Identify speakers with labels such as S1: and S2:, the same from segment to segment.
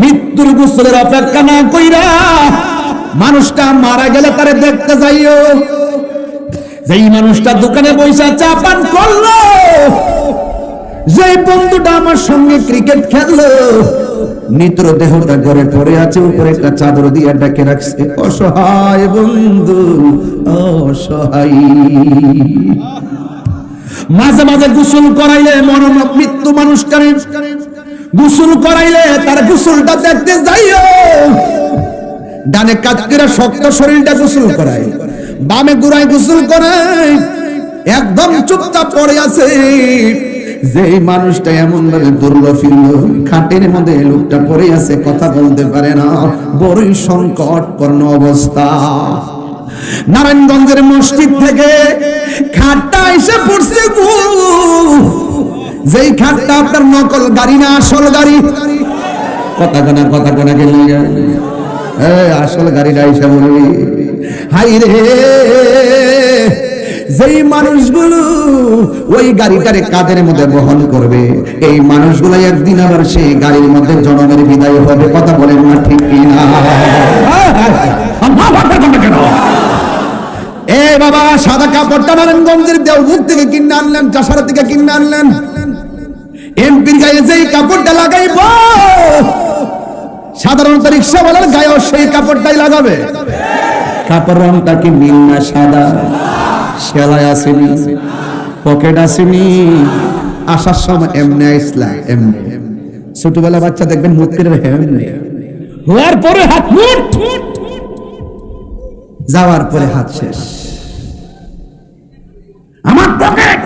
S1: মৃত্যুর গোসলের অপেক্ষা না কইরা মানুষটা মারা গেলে তারে দেখতে যাইও। যেই মানুষটা দোকানে বৈশা চা পান করল যে বন্ধুটা আমার সঙ্গে ক্রিকেট খেললো, নিত্র দেহটা ঘরে পড়ে আছে, উপরে একটা চাদর দিয়ে ডাকে রাখছে। অসহায় বন্ধু, অসহায়। মাঝে মাঝে গোসল করাইলে মরণ মৃত্যু মানুষটারে। গোসল করাইলে তার গোসলটা দেখতে যাইও। ডানে কাজ করে শক্ত শরীরটা গোসল করায় বামে গুড়ায় গোসল করায় একদম চুপচাপ পড়ে আছে। যে মানুষটা এমন ভাবে দুর্ল ফিরল, খাটের মধ্যে লোকটা পড়ে আছে, কথা বলতে পারে না। বড়ই সংকটপূর্ণ অবস্থা। নারায়ণগঞ্জের মসজিদ থেকে খাটটা এসে পড়ছে যেই খাটটা আপনার নকল গাড়ি না, আসল গাড়ি। কথা কোনা কথা কোনা গেলে? আসল গাড়িটা এসে বলবি হাই রে। যেই মানুষগুলো ওই গাড়িটারে কাদের মধ্যে বহন করবে? এই মানুষগুলো একদিন আবার সেই গাড়ির মধ্যে জনমের বিদায় হবে, কথা বলেন না ঠিক কেন? এ বাবা, সাদা কাপড়টা নারায়ণগঞ্জের দেওভূত থেকে কিনে আনলেন চাষারা থেকে কিনে আনলেন। এমপির গায়ে যেই কাপড়টা লাগাইব সাধারণত রিক্সাওয়ালার গায়েও সেই কাপড়টাই লাগাবে। কাপড় রংটা কি নীল না সাদা? সেলাই আসেনি পকেট আসেনি আসার সময় এমনি আসলাম এমনি ছোটবেলা বাচ্চা দেখবেন মুখ করে এমনি হওয়ার পরে হাত যাওয়ার পরে হাত শেষ। আমার পকেট!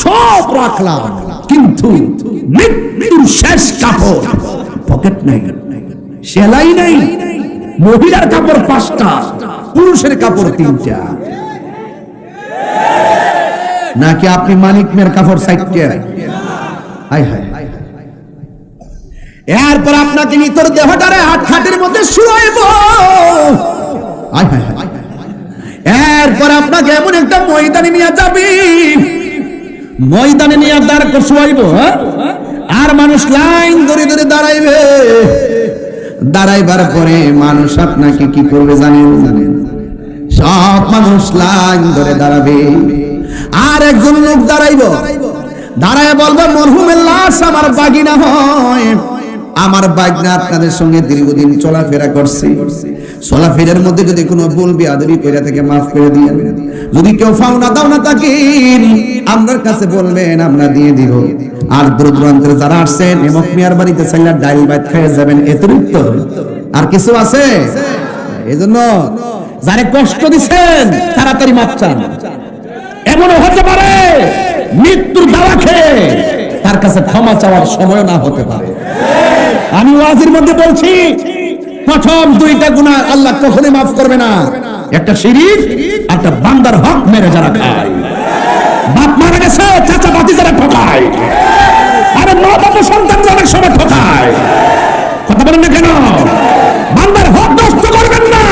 S1: সব রাখলাম, কিন্তু মৃত্যুর শেষ কাপড় পকেট নাই। সেলাই নাই, মহিলার কাপড় পাঁচটা, পুরুষের কাপড় তিনটা। নাকি আপনি মালিক মেয়ের কাপড় সাইটটা এরপর আপনাকে নিতর দেহটারে হাত খাটের মধ্যে শুয়াইব হাই এরপর আপনাকে এমন একটা ময়দানে নিয়ে যাবি ময়দানে নিয়ে দাঁড় করে শুয়াইব হ্যাঁ? আর মানুষ লাইন ধরে ধরে দাঁড়াইবে। দাঁড়াইবার পরে মানুষ আপনাকে কি করবে জানেন? জানেন সব মানুষ লাইন ধরে দাঁড়াবে। আর একজন লোক দাঁড়াইব। দাঁড়ায় বলবে, মরহুমের লাশ আমার বাগিনা হয়। আমার বাগনা আপনাদের সঙ্গে দীর্ঘদিন চলাফেরা করছে। চলাফেরার মধ্যে যদি কোনো বলবি আদরি কইরা থেকে, মাফ করে দিয়ে। যদি কেউ ফাউনা দাও না তাকে আপনার কাছে বলবেন, আমরা দিয়ে দিব। আর দূর দূরান্তের যারা আসছেন এমক মিয়ার বাড়িতে চাইলে ডাইল বাইত খেয়ে যাবেন এতরিক্ত আর কিছু আছে? এই জন্য যারে কষ্ট দিচ্ছেন তাড়াতাড়ি মাপ চান। এমনও হতে পারে, মৃত্যুর দাওয়া খেয়ে তার কাছে ক্ষমা চাওয়ার সময় না হতে পারে। আমি ওয়াজির মধ্যে বলছি প্রথম দুইটা গুণা আল্লাহ কখনই মাফ করবে না। একটা শিরিক, একটা বান্দার হক মেরে যারা খায়। বাপ মারা গেছে, চাচা বাতি যারা ঠকায়। আরে মা বাবা সন্তান অনেক সময় ঠকায়। কথা বলেন না কেন? বান্দার হক নষ্ট করবেন না।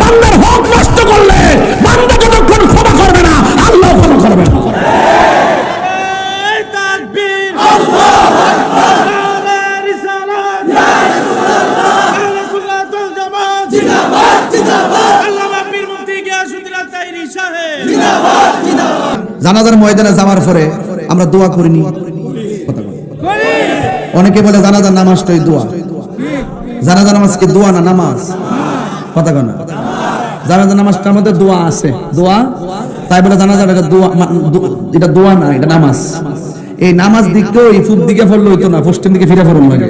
S1: বান্দার হক নষ্ট করলে বান্দা যতক্ষণ ক্ষমা করবে না আল্লাহ ক্ষমা করবে না
S2: তাকবীর আল্লাহু আকবার নারে রিসালাত ইয়া রাসূলুল্লাহ রাসূলুল্লাহ জামাত জিন্দাবাদ জিন্দাবাদ আল্লামা পীর মুফতি গিয়াসউদ্দিন তাইরি সাহেব
S1: জানাজার ময়দানে যাওয়ার পরে আমরা দোয়া করিনি। অনেকে বলে জানাজার নামাজটাই দোয়া। জানাজার নামাজ কি দোয়া না নামাজ? কথা কেন জানাজার নামাজটার মধ্যে দোয়া আছে। দোয়া? তাই বলে জানাজার এটা দোয়া এটা দোয়া না, এটা নামাজ। এই নামাজ দিককেও এই ফুট দিকে পড়লে হইতো না, পশ্চিম দিকে ফিরে পড়ুন লাগে।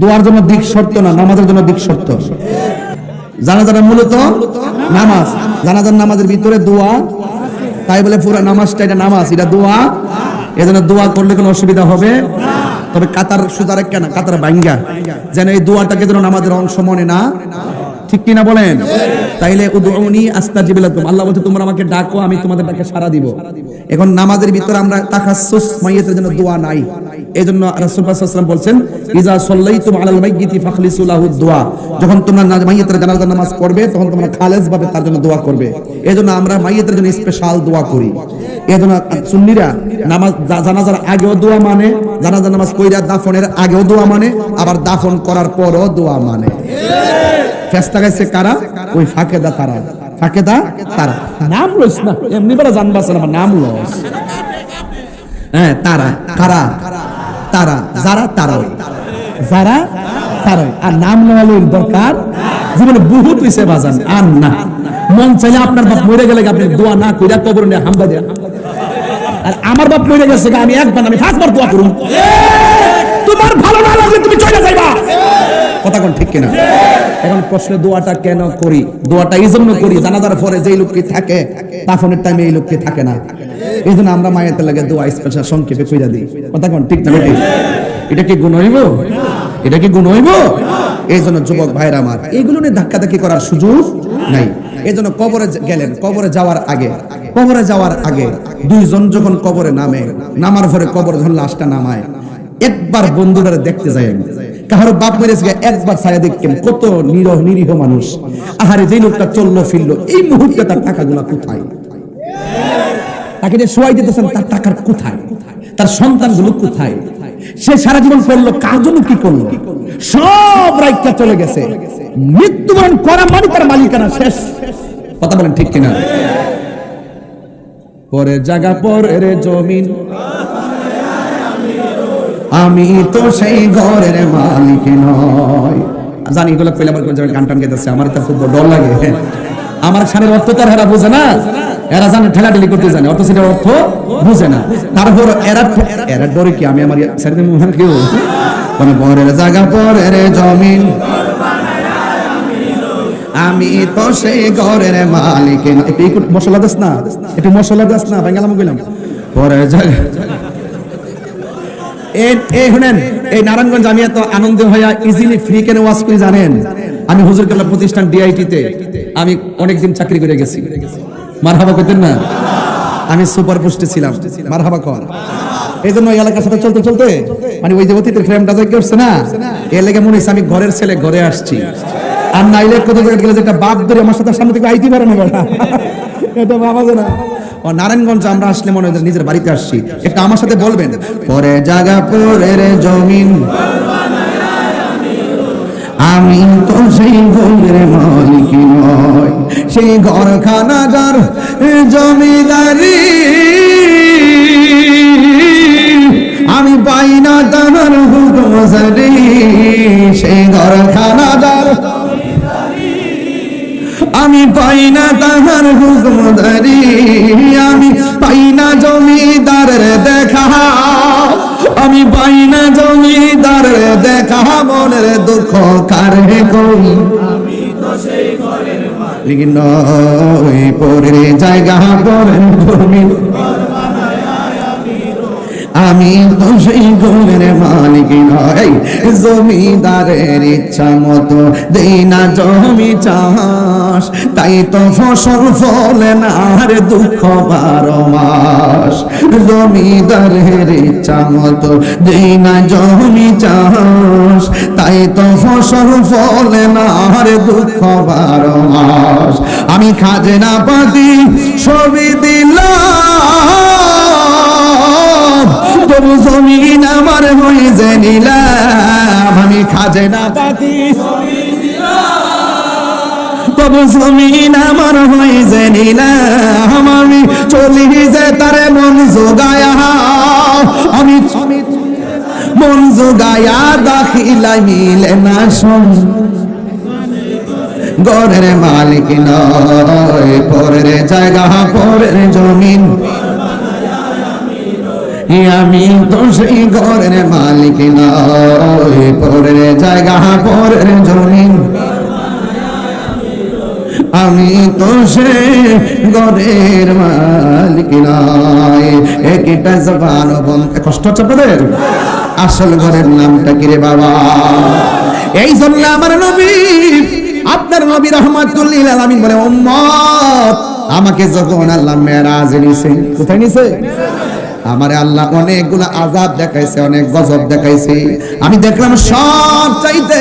S1: দোয়ার জন্য দিক শর্ত না, নামাজের জন্য দিক শর্ত। জানাজার মূলত নামাজ। জানাজার নামাজের ভিতরে দোয়া তাই বলে পুরো নামাজটা এটা নামাজ, এটা দোয়া। এজন্য দোয়া করলে কোনো অসুবিধা হবে? তবে কাতার সুতার কেন কাতার বাঙ্গা যেন এই দোয়াটাকে যেন আমাদের অংশ মনে না ঠিক কিনা বলেন? তাইলে উদউনি আস্তাজিব লাকুম। আল্লাহ বলছে, তোমরা আমাকে ডাকো, আমি তোমাদের ডাকে সাড়া দিব। এখন নামাজের ভিতরে আমরা তাকাসসুস মাইয়াতের জন্য দোয়া নাই। আলাইহি বলছেন, ইজা আলাল দোয়া। যখন তোমরা মাইয়াতের জানাজার নামাজ তখন তোমরা ভাবে তার জন্য দোয়া করবে। আমরা মাইয়াতের জন্য স্পেশাল দোয়া করি। এই সুন্নিরা নামাজ জানাজার আগেও দোয়া মানে জানাজার নামাজ কইরা দাফনের আগেও দোয়া মানে আবার দাফন করার পরও দোয়া মানে। ফেস্তা কারা? ওই ফাঁকেদা তারা। ফাঁকেদা তারা। নাম লইস না এমনি বলে জানবাস না নাম লস হ্যাঁ তারা। কারা? তারা। যারা তারা যারা তারা আর নাম নেওয়ালের দরকার? জীবনে বহুত হইছে বাজান আর না। মন চাইলে আপনার বাপ মরে গেলে আপনি দোয়া না কইরা কবর নিয়ে হামবা দেন আর আমার বাপ মরে গেছে আমি একবার আমি পাঁচবার দোয়া করুন। তোমার ভালো না লাগলে তুমি চলে যাইবা। কথা কোন ঠিক কিনা? এখন দোয়াটা কেন করি? দোয়াটা এই জন্য করি, জানাজার পরে যেই থাকে দাফনের টাইমে এই থাকে না। এই জন্য আমরা মায়ের লাগে দোয়া স্পেশাল সংক্ষেপে কইরা দিই। কথা কোন ঠিক না এটা কি গুণ হইব? এটা কি গুণ হইব? এই জন্য যুবক ভাইরা আমার এইগুলো নিয়ে ধাক্কাধাক্কি করার সুযোগ নাই। এই জন্য কবরে গেলেন, কবরে যাওয়ার আগে কবরে যাওয়ার আগে দুইজন যখন কবরে নামে, নামার পরে কবর যখন লাশটা নামায়। একবার বন্ধুরা দেখতে যায় কাহার বাপ মেরেছে গিয়ে একবার ছায়া দেখতেন কত নিরহ নিরীহ মানুষ। আহারে যে লোকটা চলল, ফিরলো, এই মুহূর্তে তার টাকাগুলা কোথায়? তাকে যে শোয়াই দিতেছেন, তার টাকার কোথায়? তার সন্তানগুলো কোথায়? সে সারা জীবন করল, কার জন্য কি করল? সব রাইটটা চলে গেছে। মৃত্যুবরণ করা মানে তার মালিকানা শেষ। কথা বলেন ঠিক কিনা? পরের জায়গা পরের জমিন। আমি তো সেই ঘরের মালিক নয় জানি এগুলো কইলে আমার কোন গান টান গেতেছে আমার তো খুব ডর লাগে। আমার সানের অর্থ তো আর এরা বুঝে না। এরা জানে, ঠেলাঠেলি করতে জানে অর্থ অর্থ বুঝে না। তারপর এরা এরা ডরে কি? আমি আমার সারিতে মুহান কেউ মানে পরের জায়গা পরের জমিন। আমি তো সেই ঘরের মালিক একটু মশলা দাস না? একটু মশলা দাস না? বাঙ্গালাম পরের জায়গা এই- শুনেন, এই নারায়ণগঞ্জ আমি এত আনন্দ হইয়া ইজিলি ফ্রি কেন জানেন? আমি হুজুর প্রতিষ্ঠান ডিআইটি তে আমি অনেকদিন চাকরি করে গেছি। মারহাবা করতেন না? আমি সুপার পোস্টে ছিলাম। মারহাবা কর। এই জন্য ওই এলাকার সাথে চলতে চলতে মানে ওই যে ফ্রেমটা না? এর লেগে মনে হচ্ছে আমি ঘরের ছেলে, ঘরে আসছি। আর নাইলে কোথাও জায়গায় গেলে যে একটা বাপ ধরে আমার সাথে সামনে থেকে আইতে পারে না এটা বাবা না ও নারায়ণগঞ্জ আমরা আসলে মনে হয় নিজের বাড়িতে আসছি। একটু আমার সাথে বলবেন? পরে জায়গা পরের জমিন। আমি তো সেই ঘরের মালিক নয় সেই ঘরখানা যার জমিদারি। আমি পাই না তাহার হুকুম সেই ঘরখানা যার আমি পাই না তাহার হুকুমদারি আমি পাই না জমিদারের দেখা। আমি পাই না জমিদারের দেখা, মনের দুঃখ কারে কই? জায়গা পরের আমি তো সেই ঘরের মালিক নয় জমিদারের ইচ্ছা মতো দেই না জমি চাষ তাই তো ফসল ফলে না আর দুঃখ বারো মাস। জমিদারের ইচ্ছা মতো দেই না জমি চাষ, তাই তো ফসল ফলে না আর দুঃখ বারো মাস। আমি খাজনা পাতি ছবি দিলাম, তবু জমিন আমার হয়ে যে নিলাম। আমি খাজনা পাতি তবু জমিন আমার হয়ে যে নিলাম আমি চলি যে তারে মন যোগায়া আমি মন যোগায়া দাখিলাই মিলে না সম গরের মালিক নয়, পরের জায়গা, পরের জমিন। আমি তো সেই ঘরের মালিক নয়, পরের জায়গা, পরের জমিন। আমি তো সে ঘরের মালিক নয়। একটা জবান কষ্ট হচ্ছে আপনাদের? আসল ঘরের নামটা কি রে বাবা? এই জন্য আমার নবী, আপনার নবী রহমাতুল্লিল আলামিন বলে, উম্মত, আমাকে যখন আল্লাহ মেরাজ নিছে কোথায় নিছে আমার আল্লাহ অনেকগুলো আজাব দেখাইছে, অনেক গজব দেখাইছে। আমি দেখলাম সব চাইতে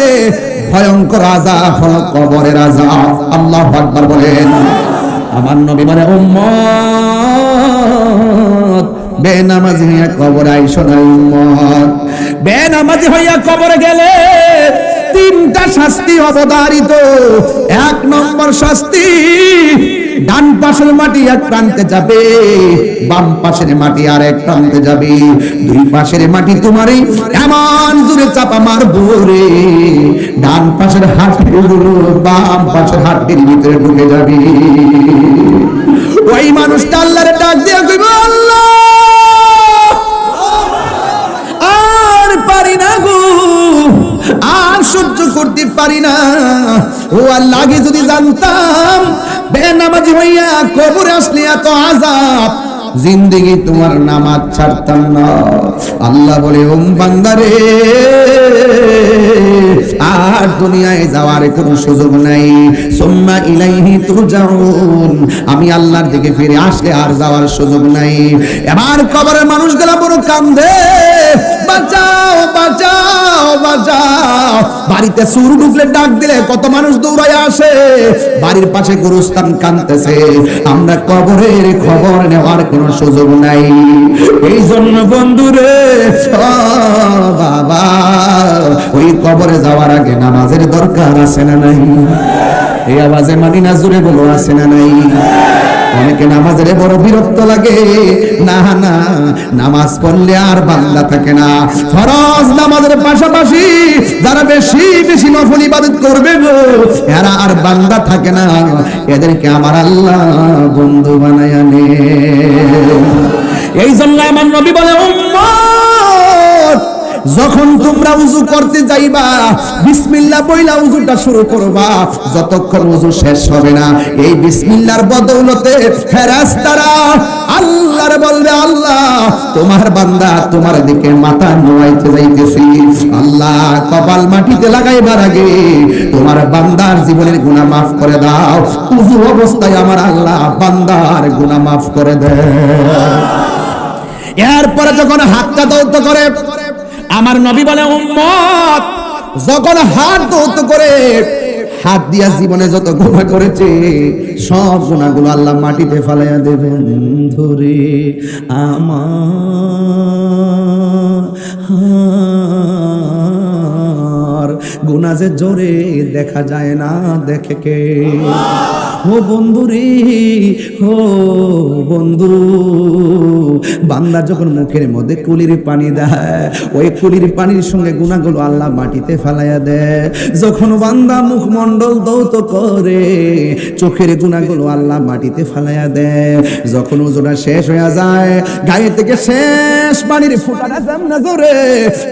S1: ভয়ঙ্কর আজাব হলো কবরের আজাব আল্লাহ আকবার বলেন, আমার নবী মানে উম্মত, বেনামাজি হইয়া কবর আইসো না, উম্মত। বেনামাজি হইয়া কবরে গেলে তিনটা শাস্তি অবধারিত। এক নম্বর শাস্তি পাশের মাটি এক প্রান্তে যাবে, বাম পাশের মাটি আর এক প্রান্তে যাবে। দুই পাশের মাটি তোমারই, এমন দূরে চাপা মারবো রে। ডান পাশের হাটগুলো বাম পাশের হাটের ভিতরে ঢুকে যাবে। ওই মানুষটা আল্লাহরে ডাক দিয়ে কইব, আল্লাহ! আর পারি না গো, আর সহ্য করতে পারি না। ও আল্লাহ আগে যদি জানতাম বেনামাজি হইয়া কবরে আসলে এত আজাব জিন্দিগি তোমার নামাজ ছাড়তাম না। আল্লাহ বলে ওম বান্দারে, আর দুনিয়ায় যাওয়ার কোনো সুযোগ নাই। সুম্মা ইলাইহি তুরজাউন। আমি আল্লাহর দিকে ফিরে আসলে আর যাওয়ার সুযোগ নাই। এবার কবরের মানুষগুলা বড় কান্দে। বাঁচাও বাঁচাও বাঁচাও। বাড়িতে সুর ঢুকলে ডাক দিলে কত মানুষ দৌড়ায় আসে। বাড়ির পাশে গুরুস্থান কানতেছে আমরা কবরের খবর নেওয়ার কোনো সুযোগ নাই। এই জন্য বন্ধুরে বাবা, ওই কবরে যাওয়ার আগে নামাজের দরকার আছে না নাই? এই আওয়াজে মানি না জুড়ে বলো, আছে না নাই? অনেকে নামাজের বড় বিরক্ত লাগে। না না, নামাজ পড়লে আর বান্দা থাকে না। ফরজ নামাজের পাশাপাশি যারা বেশি বেশি নফল ইবাদত করবে গো, এরা আর বান্দা থাকে না। এদেরকে আমার আল্লাহ বন্ধু বানায় আনে। এই জন্য আমার নবী বলে, উম্মত! যখন তোমরা উজু করতে যাইবা, বিসমিল্লাহ বইলা উজুটা শুরু করবা, যতক্ষণ উজু শেষ হবে না, এই বিসমিল্লাহর বদৌলতে ফেরেশতারা আল্লাহর বলবে, আল্লাহ, তোমার বান্দা তোমার দিকে মাথা নোয়াইতে যাইতেছি। আল্লাহ, কপাল মাটিতে লাগাইবার আগে তোমার বান্দার জীবনের গুনাহ মাফ করে দাও। উজু অবস্থায় আমার আল্লাহ বান্দার গুনাহ মাফ করে দেয় এরপরে যখন হাতটা দৌত করে আমার নবী বলে, উম্মত, যখন হাত দৌত করে, হাত দিয়া জীবনে যত গুণা করেছে, সব গুণাগুলো আল্লাহ মাটিতে ফালাইয়া দেবেন। ধরে আমার গুণা যে জোরে দেখা যায় না দেখে কে? ও বন্ধু রে, ও বন্ধু। বান্দা যখন মুখের মধ্যে কুলির পানি দেয়, ওই কুলির পানির সঙ্গে গুণাগুলো আল্লাহ মাটিতে ফেলাইয়া দেয়। যখন বান্দা মুখমণ্ডল দৌত করে, চোখের গুণাগুলো আল্লাহ মাটিতে ফেলাইয়া দেয়। যখন ওজোটা শেষ হয়ে যায়, গায়ে থেকে শেষ পানির ফুটাটা সামনে জোরে।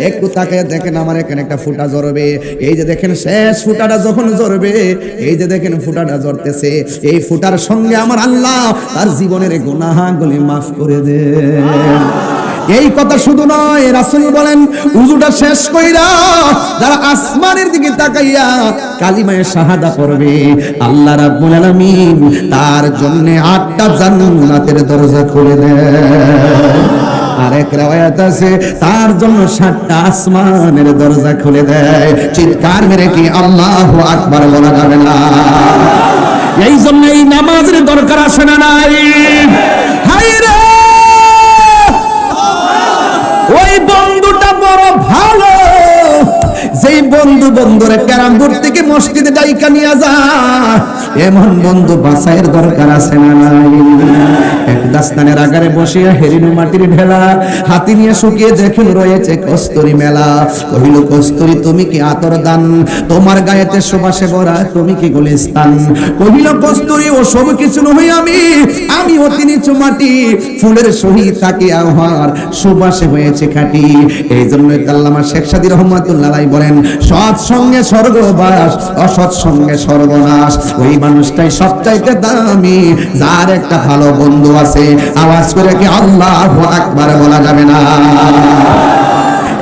S1: একটু তাকে দেখেন আমার এখানে একটা ফুটা জড়বে এই যে দেখেন শেষ ফুটাটা যখন জড়বে এই যে দেখেন ফুটাটা জড়তেছে এই ফুটার সঙ্গে আমার আল্লাহ তার জীবনের গুনাহগুলি মাফ করে দে এই কথা শুধু নয়, রাসূল বলেন, উজুটা শেষ কইরা যারা আসমানের দিকে তাকাইয়া কালিমায়ে শাহাদা পড়বে, আল্লাহ রাব্বুল আলামিন তার জন্য আটটা জান্নাতের দরজা খুলে দেয় আরেক রাওয়ায়াত আছে, তার জন্য সাতটা আসমানের দরজা খুলে দেয়। চিৎকার মেরে কি আল্লাহু আকবার বলা যাবে না? এই জন্য এই নামাজের দরকার আসে না নাই? হাই রে! ওই বন্ধুটা বড় যেই বন্ধু বন্ধুরে ক্যারাম বোর্ড থেকে মসজিদে ডাইকা নিয়ে যায় এমন বন্ধু বাসায়ের দরকার আছে না নাই? এক দাস্তানের আগারে বসিয়া হেরিনু মাটির ঢেলা হাতি নিয়ে শুকিয়ে দেখেন রয়েছে কস্তুরি মেলা। কহিল, কস্তুরি, তুমি কি আতর দান? তোমার গায়েতে সুবাসে ভরা, তুমি কি গুলিস্তান? কহিল, কস্তুরি ও সব কিছু নই আমি। আমি অতি নিচু মাটি, ফুলের সহিত তাকে আহার। সুবাসে হয়েছে খাটি। এই জন্য আল্লামা শেখ সাদি রহমাতুল্লাহ বলেন সৎ সঙ্গে স্বর্গবাস, অসৎ সঙ্গে সর্বনাশ ওই মানুষটাই সবচাইতে দামি, যার একটা ভালো বন্ধু আছে। আওয়াজ করে কি আল্লাহ আকবার বলা যাবে না?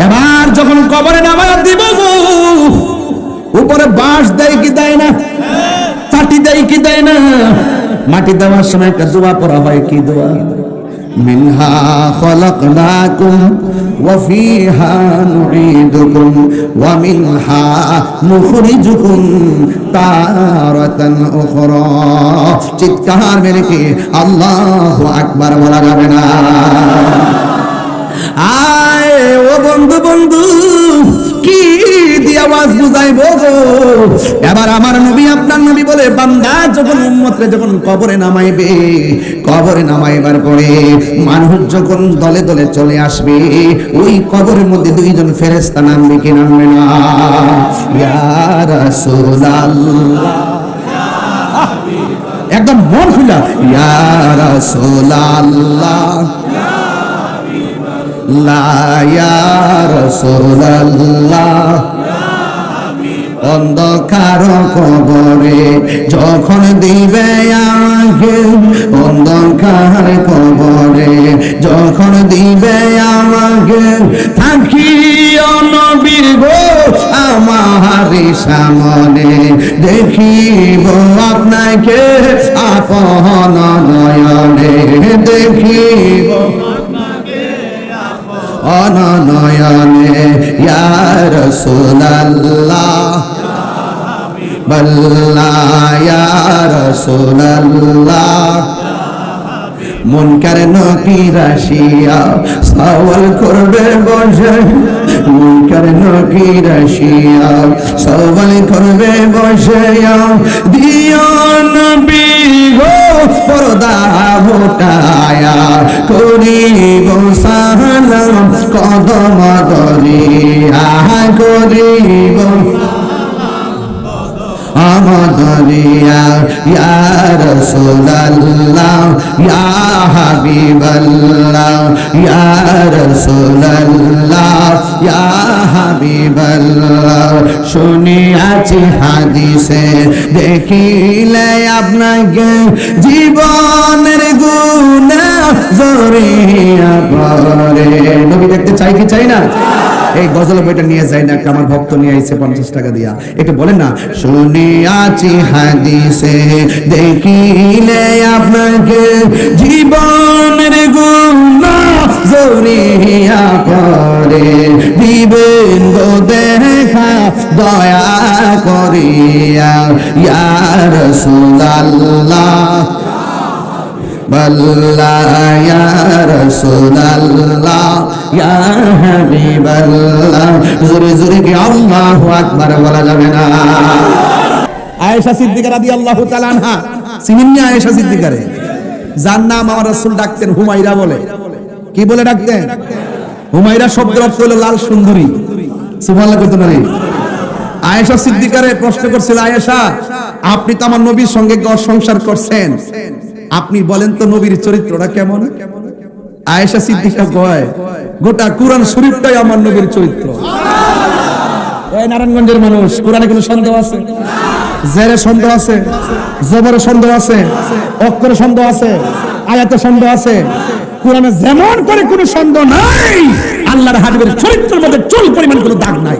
S1: এবার যখন কবরে নামাজ দিব উপরে বাঁশ দেয় কি দেয় না? চাটি দেয় কি দেয় না? মাটি দেওয়ার সময় একটা দোয়া পড়া হয়, কি দোয়া? منها خلقناكم وفيها نعيدكم ومنها نخرجكم تارة أخرى চিৎকার মেরে কি আল্লাহ আকবার বলা যাবে না আয় ও বন্ধু বন্ধু কি দিয়ে আওয়াজ বুঝাইবো এবার আমার নবী, আপনার নবী বলে, বান্দা, যখন উম্মতরে যখন কবরে নামাইবে, কবরে নামাইবার পরে মানুষ যখন দলে দলে চলে আসবে, ওই কবরের মধ্যে দুইজন ফেরেশতা নামবে কি নামবে না? ইয়া রাসূলুল্লাহ। একদম মন খুলা, ইয়া রাসূলুল্লাহ। অন্ধকার কবরে যখন দিবে আমাকে অন্ধকার কবরে যখন দিবে আমাকে থাকি নবীর গো সামনে। দেখিব আপনাকে আপন নয়নে, দেখিব ইয়া রাসূলুল্লাহ বল্লা রাসূলুল্লাহ মুনকার নকির আসিয়া সওয়াল করবে বসে মুনকার নকির আসিয়া সওয়াল করবে বসে দিও নবী পর্দা হটায়া করিব সালাম কদম দরিয়া, করিব আমদরিয়া ইয়া রাসূলুল্লাহ ইয়া হাবিবাল্লাহ, ইয়া রাসূলুল্লাহ হাদিসে, দেখিলে আপনাকে জীবনের গুণা জড়িয়া পড়ে। নবী দেখতে চাই কি চাই না? এই গজল বইটা নিয়ে যাই না আমার ভক্ত নিয়ে আইছে পঞ্চাশ টাকা দিয়া। একটু বলেন না, শুনিয়াছি হাদিসে, দেখিলে আপনাকে জীবনের গুণা জড়িয়া করে। দিবেন গো দেখা, দয়া করিয়া। ইয়ার সুলাল্লাহ আয়েশা সিদ্দিকারে? যার নাম আমার ডাকতেন হুমাইরা বলে। কি বলে ডাকতেন? হুমাইরা অর্থ হলো লাল সুন্দরী। সুবহানাল্লাহ আয়েশা সিদ্দিকারে প্রশ্ন করছিল, আয়েশা, আপনি তো আমার নবীর সঙ্গে ঘর সংসার করছেন। আপনি বলেন তো নবীর চরিত্রটা কেমন? আয়েশা সিদ্দিকা কয় গোটা কোরআন শরীফটাই আমার নবীর চরিত্র। এই নারায়ণগঞ্জের মানুষ কোরআনে কোনো সন্দেহ আছে? জেরে সন্দেহ আছে? জবরে সন্দেহ আছে? অক্ষরে সন্দেহ আছে? আয়াতে সন্দেহ আছে? কোরআনে যেমন করে কোনো সন্দেহ নাই আল্লাহর হাবিবের চরিত্রের মধ্যে চুল পরিমাণ কোনো দাগ নাই।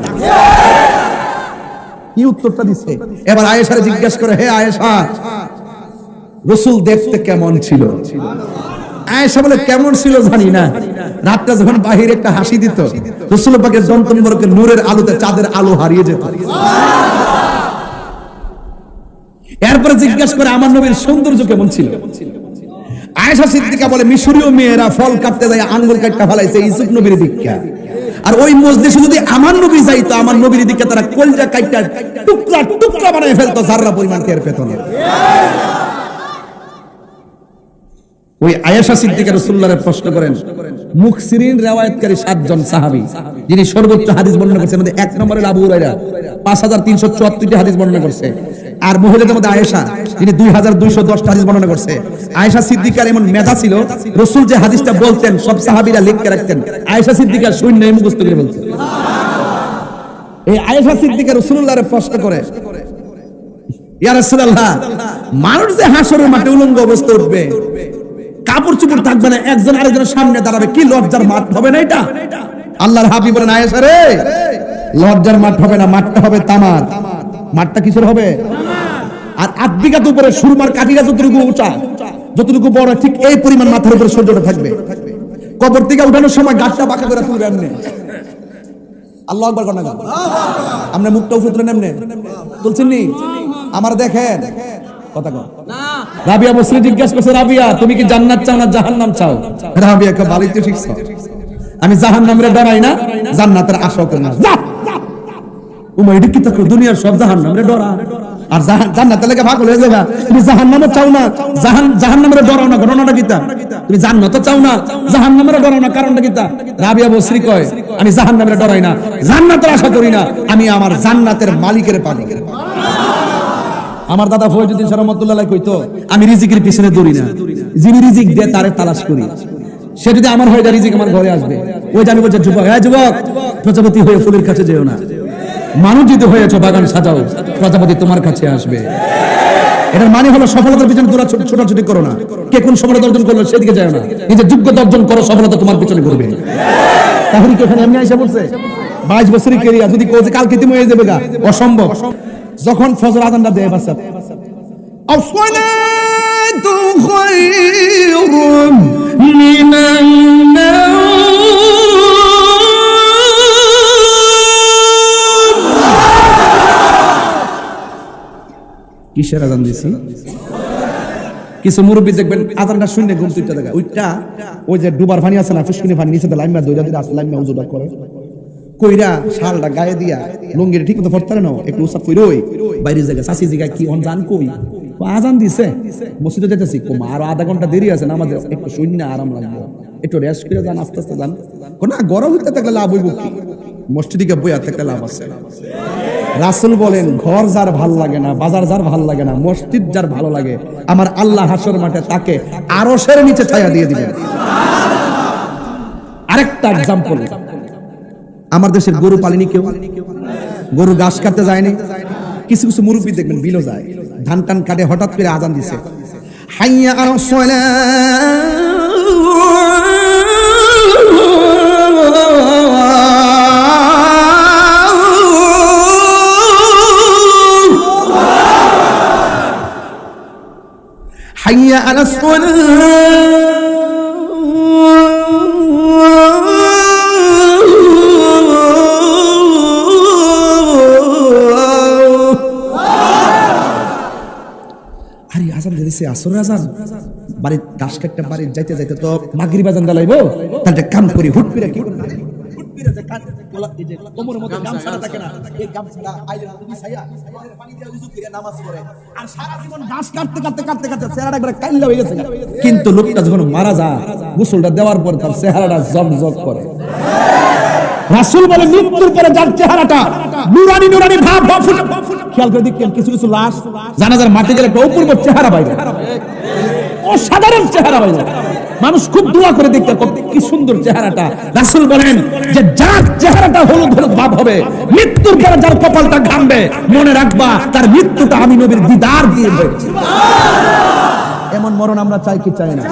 S1: কি উত্তরটা দিছে এবার আয়েশারে জিজ্ঞেস করে হে আয়েশা রসুল দেখতে কেমন ছিল? বলে, কেমন ছিল জানি না। রাতটা যখন বাহিরে, একটা হাসি দিত। রসুল পাকের দন্তম্বরকে নূরের আলোতে চাঁদের আলো হারিয়ে যেত। এরপরে জিজ্ঞাসা করে, আমার নবীর সৌন্দর্য কেমন ছিল? সিদ্দিকা বলে, মিশরীয় মেয়েরা ফল কাটতে যায়, আঙ্গুল কাটতে ফলাইছে নবীর দীক্ষা। আর ওই মসজিদে যদি আমার নবী যাইতো, আমার নবীর দিকে তারা কলজা কাইটা টুকরা টুকরা বানায় ফেলতো, যাররা পরিমাণ টের পেত না। ওই আয়েশা সিদ্দিকা রাসূলুল্লাহর প্রশ্ন করেন, মুখসিরিন রিওয়ায়াতকারী সাতজন সাহাবী, যিনি সর্বোচ্চ হাদিস বর্ণনা করেছেন মধ্যে এক নম্বরে আবু হুরায়রা 5374টি হাদিস বর্ণনা করছে। আর মহিলাদের মধ্যে আয়েশা, যিনি 2210টা হাদিস বর্ণনা করছে। আয়েশা সিদ্দিকার এমন মেধা ছিল, রাসূল যে হাদিসটা বলতেন, সব সাহাবীরা লিখে রাখতেন। আয়েশা সিদ্দিকা শূন্য মুখস্থ করে বলতেন। এই আয়েশা সিদ্দিকা রাসূলুল্লাহর প্রশ্ন করে, ইয়া রাসূলুল্লাহ, মানুষ যে হাসরের মাঠে উলঙ্গ অবস্থা উঠবে কাপড় চুপড় থাকবে না, একজন আরেকজনের সামনে দাঁড়াবে। কি লজ্জার মাঠ হবে না এটা? আল্লাহর হাবিব বলেন, আয়েশা রে, লজ্জার মাঠ হবে না, মাঠটা হবে তামার। মাঠটা কিসের হবে? আর আট বিঘাত উপরে, সুরমার কাঠি গাছ যতটুকু উঁচা, যতটুকু বড়, ঠিক এই পরিমাণ মাথার উপরে সূর্যটা থাকবে। কবর থেকে উঠানোর সময় গাছটা বাঁকা করে তুলবে এমনি। আল্লাহ একবার না গান আমরা মুখটা উপরে তুলে নেমনে তুলছেন নি? আমার দেখেন। কথা কর।
S3: রাবিয়া বসরি জিজ্ঞাসা করছে, রাবিয়া, তুমি কি জান্নাত চাও না জাহান্নাম চাও?
S1: রাবিয়া কে ভালোই তো ঠিক আমি জাহান নামরে ডরাই না, জান্নাতের আশা করি না। যা! উমা এটা কি তো দুনিয়ার সব জাহান নামরে ডরা। আর জাহান জান্নাতের লেগে ভাগ হয়ে যাবা। তুমি জাহান নামে চাও না, জাহান জাহান নামরে ডরাও না, ঘটনাটা কিতা তুমি জান্নাত চাও না জাহান নামরে ডরাও না, কারণটা কিতা রাবিয়া বসরি কয়, আমি জাহান নামরে ডরাই না, জান্নাতের আশা করি না, আমি আমার জান্নাতের মালিকের পালি আমার দাদা ফয়জুদ্দিন সাহেব রহমতুল্লাহ কইতো, আমি রিজিকের পিছনে দৌড়ি না। যিনি রিজিক দেয়, তারে তালাশ করি। সে যদি আমার হয়ে যায়, রিজিক আমার ঘরে আসবে। ওই জানি বলছে, যুবক হ্যাঁ যুবক, প্রজাপতি হয়ে ফুলের কাছে যেও না। মানুষ যদি হয়েছে, বাগান সাজাও, প্রজাপতি তোমার কাছে আসবে। এটার মানে হলো সফলতার পিছনে তোরা ছোট- ছোটাছুটি করো না। কে কোন সফলতা অর্জন করল সেদিকে যায় না। নিজের যোগ্যতা অর্জন করো, সফলতা তোমার পিছনে করবে তাহলে কি এখানে এমনি আইসা বলছে? বাইশ বছরের কেরিয়া যদি কালকে তুমি হয়ে যাবে গা। অসম্ভব। যখন ফজর আদানটা দেয় বাসা। কিসের আদান দিছি? কিছু মুরব্বী দেখবেন আদানটা শুনে ঘুম তুইটা দেখা। ওইটা ওই যে ডুবার ফানি আছে না, ফুসকুনি ফানি নিচে লাইমা দৈরা দিলে আসলে লাইমা উজুটা করে। কইরা শালটা গায়ে দিয়া লুঙ্গির ঠিক মতো পড়তে না একটু উসাফ কইরো ওই। বাইরে জায়গা সাসি জায়গা কি অন জান কই আজান দিছে? মসজিদে যেতেছি কম আরও আধা ঘণ্টা দেরি আছে না আমাদের একটু শূন্য আরাম লাগবে একটু রেস্ট করে যান, আস্তে আস্তে যান। না, গরম হইতে থাকলে লাভ হইব কি? মসজিদিকে বইয়া থাকলে লাভ আছে। রাসুল বলেন, ঘর যার ভালো লাগে না, বাজার যার ভালো লাগে না, মসজিদ যার ভালো লাগে, আমার আল্লাহ হাসর মাঠে তাকে আরশের নিচে ছায়া দিয়ে দিবেন। আরেকটা এক্সাম্পল আমার দেশের গরু পালিনি কেউ গরু ঘাস কাটতে যায়নি কিছু কিছু মুরব্বী দেখবেন বিলো যায় ধান টান কাটে হঠাৎ করে আজান দিছে হাইয়া আলা حي على الصلاة দিতেছে আসর আজান বাড়ির ঘাস কাটতে বাড়ির যাইতে যাইতে তো মাগরি বাজান দালাইবো তাহলে কাম করি হুট করে কি কিন্তু লোকটা যখন মারা যায় গোসলটা দেওয়ার পর তার চেহারাটা জগজগ করে। রাসূল বলে, মৃত্যুর পরে যার চেহারাটা নুরানি নুরানি ভাব খেয়াল করে দেখেন কিছু কিছু লাশ জানাজার মাটি গেলে একটা অপূর্ব চেহারা বাইরে অসাধারণ চেহারা বাইরে মানুষ খুব দোয়া করে দেখতে কত কি সুন্দর চেহারাটা। রাসূল বলেন যে, যার চেহারাটা হলুদ হলুদ ভাব হবে, মৃত্যুর পরে যার কপালটা ঘামবে, মনে রাখবা, তার মৃত্যুটা আমি নবীর দিদার দিয়ে হয়েছে। এমন মরণ আমরা চাই কি চাই না?